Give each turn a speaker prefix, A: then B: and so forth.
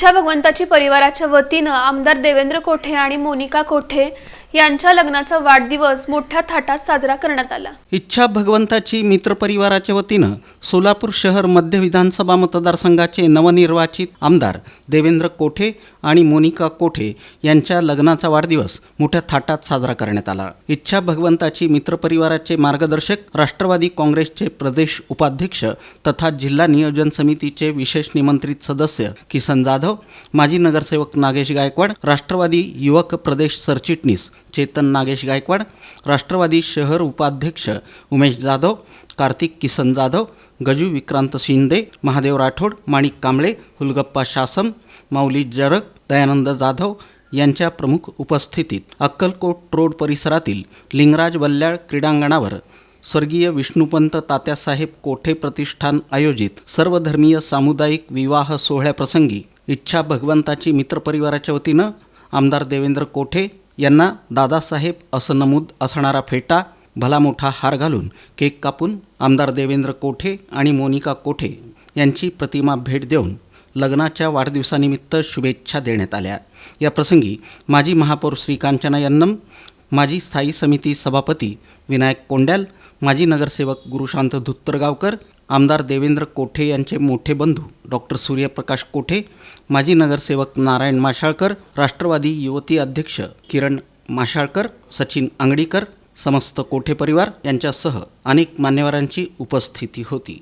A: इच्छा भगवंताची परिवाराच्या वतीनं आमदार देवेंद्र कोठे आणि मोनिका कोठे यांच्या लग्नाचा वाढदिवस मोठ्या थाटात साजरा करण्यात आला.
B: इच्छा भगवंताची मित्रपरिवाराच्या वतीनं सोलापूर शहर मध्य विधानसभा मतदारसंघाचे नवनिर्वाचित आमदार देवेंद्र कोठे आणि मोनिका कोठे यांच्या लग्नाचा वाढदिवस मोठ्या थाटात साजरा करण्यात आला. इच्छा भगवंताची मित्रपरिवाराचे मार्गदर्शक राष्ट्रवादी काँग्रेसचे प्रदेश उपाध्यक्ष तथा जिल्हा नियोजन समितीचे विशेष निमंत्रित सदस्य किसन जाधव माजी नगरसेवक नागेश गायकवाड राष्ट्रवादी युवक प्रदेश सरचिटणीस चेतन नागेश गायकवाड राष्ट्रवादी शहर उपाध्यक्ष उमेश जाधव कार्तिक किसन जाधव गजू विक्रांत शिंदे महादेव राठोड माणिक कांबळे हुलगप्पा शासम माऊली जरक दयानंद जाधव यांच्या प्रमुख उपस्थितीत अक्कलकोट रोड परिसरातील लिंगराज बल्ल्याळ क्रीडांगणावर स्वर्गीय विष्णुपंत तात्यासाहेब कोठे प्रतिष्ठान आयोजित सर्वधर्मीय सामुदायिक विवाह सोहळ्याप्रसंगी इच्छा भगवंताची मित्रपरिवाराच्या वतीनं आमदार देवेंद्र कोठे यांना दादासाहेब असं नमूद असणारा फेटा भला मोठा हार घालून केक कापून आमदार देवेंद्र कोठे आणि मोनिका कोठे यांची प्रतिमा भेट देऊन लग्नाच्या वाढदिवसानिमित्त शुभेच्छा देण्यात आल्या. या प्रसंगी माजी महापौर श्रीकांचना यन्नम माजी स्थायी समिती सभापती विनायक कोंड्याल माजी नगरसेवक गुरुशांत धुत्तरगावकर आमदार देवेंद्र कोठे यांचे मोठे बंधू डॉक्टर सूर्यप्रकाश कोठे माजी नगरसेवक नारायण माशाळकर राष्ट्रवादी युवती अध्यक्ष किरण माशाळकर सचिन अंगडीकर समस्त कोठे परिवार यांच्यासह अनेक मान्यवरांची उपस्थिती होती.